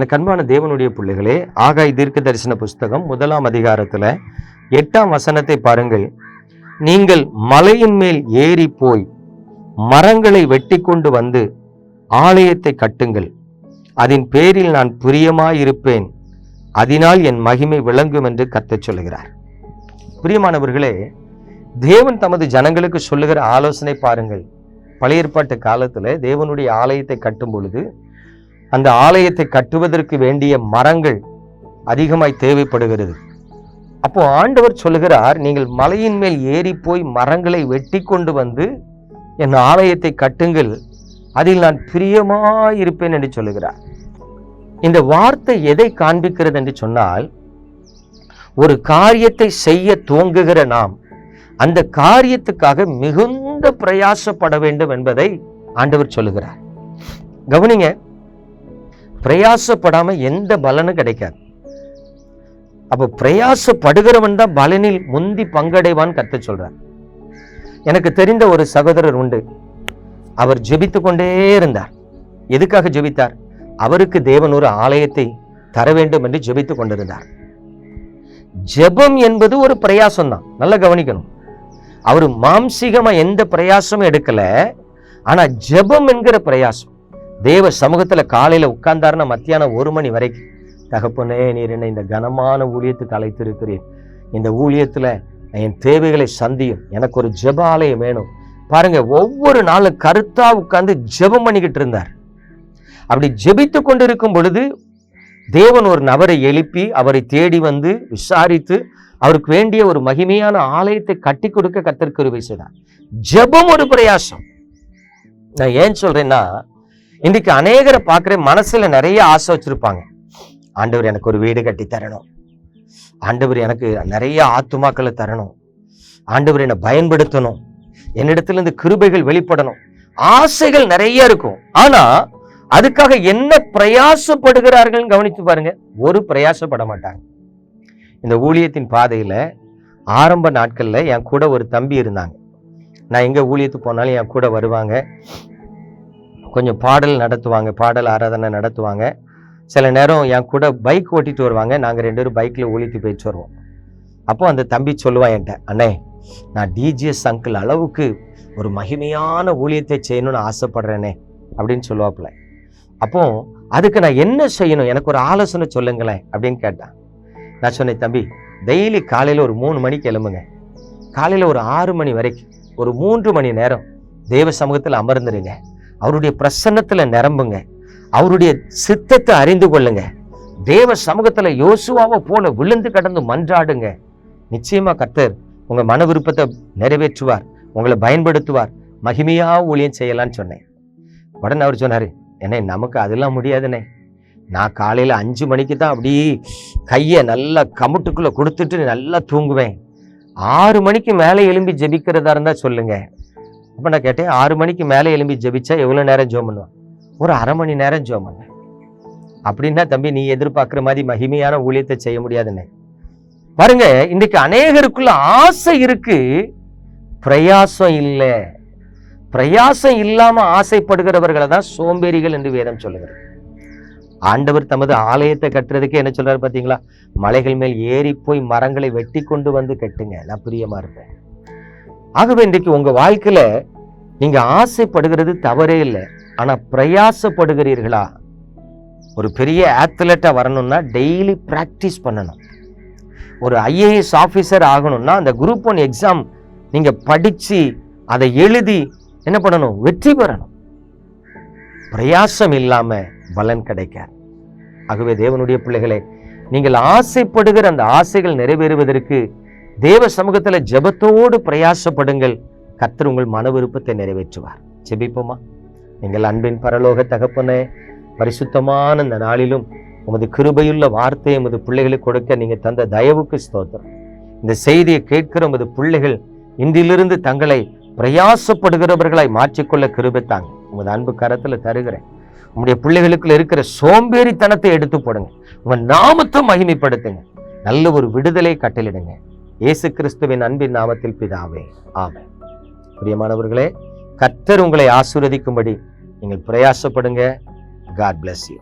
எனக்கு அன்பான தேவனுடைய பிள்ளைகளே ஆகாய் தீர்க்க தரிசன புஸ்தகம் முதலாம் அதிகாரத்தில் எட்டாம் வசனத்தை பாருங்கள். நீங்கள் மலையின் மேல் ஏறி போய் மரங்களை வெட்டி கொண்டு வந்து ஆலயத்தை கட்டுங்கள். அதன் பேரில் நான் பிரியமாயிருப்பேன். அதனால் என் மகிமை விளங்கும் என்று கத்தச் சொல்லுகிறார். பிரியமானவர்களே தேவன் தமது ஜனங்களுக்கு சொல்லுகிற ஆலோசனை பாருங்கள். பழைய ஏற்பாட்டு காலத்தில் தேவனுடைய ஆலயத்தை கட்டும் பொழுது அந்த ஆலயத்தை கட்டுவதற்கு வேண்டிய மரங்கள் அதிகமாய் தேவைப்படுகிறது. அப்போ ஆண்டவர் சொல்லுகிறார் நீங்கள் மலையின் மேல் ஏறி போய் மரங்களை வெட்டி கொண்டு வந்து என் ஆலயத்தை கட்டுங்கள் அதில் நான் பிரியமாயிருப்பேன் என்று சொல்லுகிறார். இந்த வார்த்தை எதை காண்பிக்கிறது என்று சொன்னால் ஒரு காரியத்தை செய்ய துவங்குகிற நாம் அந்த காரியத்துக்காக மிகுந்த பிரயாசப்பட வேண்டும் என்பதை ஆண்டவர் சொல்லுகிறார். கவனிங்க பிரயாசப்படாமல் எந்த பலனும் கிடைக்காது. அப்போ பிரயாசப்படுகிறவன் தான் பலனில் முந்தி பங்கடைவான் கற்று சொல்கிறார் எனக்கு தெரிந்த ஒரு சகோதரர் உண்டு. அவர் ஜெபித்து கொண்டே இருந்தார். எதுக்காக ஜெபித்தார்? அவருக்கு தேவன் ஒரு ஆலயத்தை தர வேண்டும் என்று ஜெபித்து கொண்டிருந்தார். ஜெபம் என்பது ஒரு பிரயாசம் தான் நல்லா கவனிக்கணும். அவர் மாம்சீகமாக எந்த பிரயாசமும் எடுக்கல. ஆனால் ஜெபம் என்கிற பிரயாசம். தேவ சமூகத்தில் காலையில் உட்கார்ந்தாருன்னா மத்தியானம் ஒரு மணி வரைக்கும். தகப்பனே நீர் என்னை இந்த கனமான ஊழியத்துக்கு அழைத்திருக்கிறீர். இந்த ஊழியத்தில் என் தேவைகளை சந்தியும். எனக்கு ஒரு ஜெப ஆலயம் வேணும். பாருங்க ஒவ்வொரு நாளும் கருத்தா உட்கார்ந்து ஜெபம் பண்ணிக்கிட்டு இருந்தார். அப்படி ஜெபித்து கொண்டிருக்கும் பொழுது தேவன் ஒரு நபரை எழுப்பி அவரை தேடி வந்து விசாரித்து அவருக்கு வேண்டிய ஒரு மகிமையான ஆலயத்தை கட்டி கொடுக்க கத்தர் கிருபை செய்தார். ஜெபம் ஒரு பிரயாசம். நான் ஏன் சொல்றேன்னா இன்னைக்கு அநேகரை பார்க்குற மனசுல நிறைய ஆசை வச்சிருப்பாங்க. ஆண்டவர் எனக்கு ஒரு வீடு கட்டி தரணும். ஆண்டவர் எனக்கு நிறைய ஆத்துமாக்களை தரணும். ஆண்டவர் என்னை பயன்படுத்தணும். என்னிடத்துல இருந்து கிருபைகள் வெளிப்படணும். ஆசைகள் நிறைய இருக்கும். ஆனா அதுக்காக என்ன பிரயாசப்படுகிறார்கள் கவனித்து பாருங்க. ஒரு பிரயாசப்பட மாட்டாங்க. இந்த ஊழியத்தின் பாதையில ஆரம்ப நாட்கள்ல என் கூட ஒரு தம்பி இருந்தாங்க. நான் எங்க ஊழியத்துக்கு போனாலும் என் கூட வருவாங்க. கொஞ்சம் பாடல் நடத்துவாங்க பாடல் ஆராதனை நடத்துவாங்க. சில நேரம் என் கூட பைக் ஓட்டிட்டு வருவாங்க. நாங்கள் ரெண்டு பேரும் பைக்கில் ஒழித்து போயிட்டு வருவோம். அப்போ அந்த தம்பி சொல்லுவான் என்கிட்ட அண்ணே நான் டிஜிஎஸ் அங்கிள் அளவுக்கு ஒரு மகிமையான ஊழியத்தை செய்யணும்னு ஆசைப்படுறேனே அப்படின்னு சொல்லுவாப்புல. அப்போ அதுக்கு நான் என்ன செய்யணும்? எனக்கு ஒரு ஆலோசனை சொல்லுங்களேன் அப்படின்னு கேட்டான். நான் சொன்னேன் தம்பி டெய்லி காலையில் ஒரு மூணு மணிக்கு எழும்புங்க. காலையில் ஒரு ஆறு மணி வரைக்கும் ஒரு மூன்று மணி நேரம் தெய்வ சமூகத்தில் அமர்ந்துருங்க. அவருடைய பிரசன்னத்தில் நிரம்புங்க. அவருடைய சித்தத்தை அறிந்து கொள்ளுங்க. தேவ சமூகத்தில் யோசுவாவை போல விழுந்து கடந்து மன்றாடுங்க. நிச்சயமாக கர்த்தர் உங்கள் மன விருப்பத்தை நிறைவேற்றுவார். உங்களை பயன்படுத்துவார். மகிமையாக ஊழியம் செய்யலான்னு சொன்னேன். உடனே அவர் சொன்னார் என்ன நமக்கு அதெல்லாம் முடியாதுண்ணே. நான் காலையில் அஞ்சு மணிக்கு தான் அப்படியே கையை நல்லா கமுட்டுக்குள்ளே கொடுத்துட்டு நல்லா தூங்குவேன். ஆறு மணிக்கு மேலே எலும்பி ஜெபிக்கிறதா இருந்தால் சொல்லுங்கள் அப்போ நான் கேட்டேன் ஆறு மணிக்கு மேலே எலும்பி ஜெபிச்சா எவ்வளோ நேரம் ஜோம் பண்ணுவான் ஒரு அரை மணி நேரம் ஜோம் பண்ணேன் அப்படின்னா தம்பி நீ எதிர்பார்க்குற மாதிரி மகிமையான ஊழியத்தை செய்ய முடியாதுன்னு. பாருங்க இன்னைக்கு அநேகருக்குள்ள ஆசை இருக்கு. பிரயாசம் இல்லை. பிரயாசம் இல்லாம ஆசைப்படுகிறவர்களை தான் சோம்பேறிகள் என்று வேதம் சொல்லுகிறது. ஆண்டவர் தமது ஆலயத்தை கட்டுறதுக்கு என்ன சொல்றாரு பாத்தீங்களா? மலைகள் மேல் ஏறி போய் மரங்களை வெட்டி கொண்டு வந்து கட்டுங்க. நான் பிரியமா இருப்பேன். ஆகவே இன்றைக்கு உங்க வாழ்க்கையில நீங்க ஆசைப்படுகிறது தவறே இல்லை. ஆனா பிரயாசப்படுகிறீர்களா? ஒரு பெரிய ஆத்லெட்டாக வரணும்னா டெய்லி ப்ராக்டிஸ் பண்ணணும். ஒரு ஐஏஎஸ் ஆஃபீஸர் ஆகணும்னா அந்த குரூப் ஒன் எக்ஸாம் நீங்கள் படித்து அதை எழுதி என்ன பண்ணணும்? வெற்றி பெறணும். பிரயாசம் இல்லாமல் பலன் கிடைக்காது. ஆகவே தேவனுடைய பிள்ளைகளை நீங்கள் ஆசைப்படுகிற அந்த ஆசைகள் நிறைவேறுவதற்கு தேவ சமூகத்துல ஜெபத்தோடு பிரயாசப்படுங்கள். கத்தர் உங்கள் மன விருப்பத்தை நிறைவேற்றுவார். ஜெபிப்போமா? நீங்கள் அன்பின் பரலோக தகப்பனே பரிசுத்தமான இந்த நாளிலும் உமது கிருபையுள்ள வார்த்தையை உமது பிள்ளைகளுக்கு கொடுக்க நீங்க தந்த தயவுக்கு ஸ்தோத்திரம். இந்த செய்தியை கேட்கிற உமது பிள்ளைகள் இன்றிலிருந்து தங்களை பிரயாசப்படுகிறவர்களாய் மாற்றிக்கொள்ள கிருபித்தாங்க உமது அன்பு கரத்துல தருகிறேன். உங்களுடைய பிள்ளைகளுக்குள்ள இருக்கிற சோம்பேறித்தனத்தை எடுத்து போடுங்க. உங்கள் நாமத்தை மகிமைப்படுத்துங்க. நல்ல ஒரு விடுதலை கட்டளிடுங்க இயேசு கிறிஸ்துவின் அன்பின் நாமத்தில் பிதாவே ஆமென். பிரியமானவர்களே கர்த்தர் உங்களை ஆசீர்வதிக்கும்படி நீங்கள் பிரயாசப்படுங்க. God bless you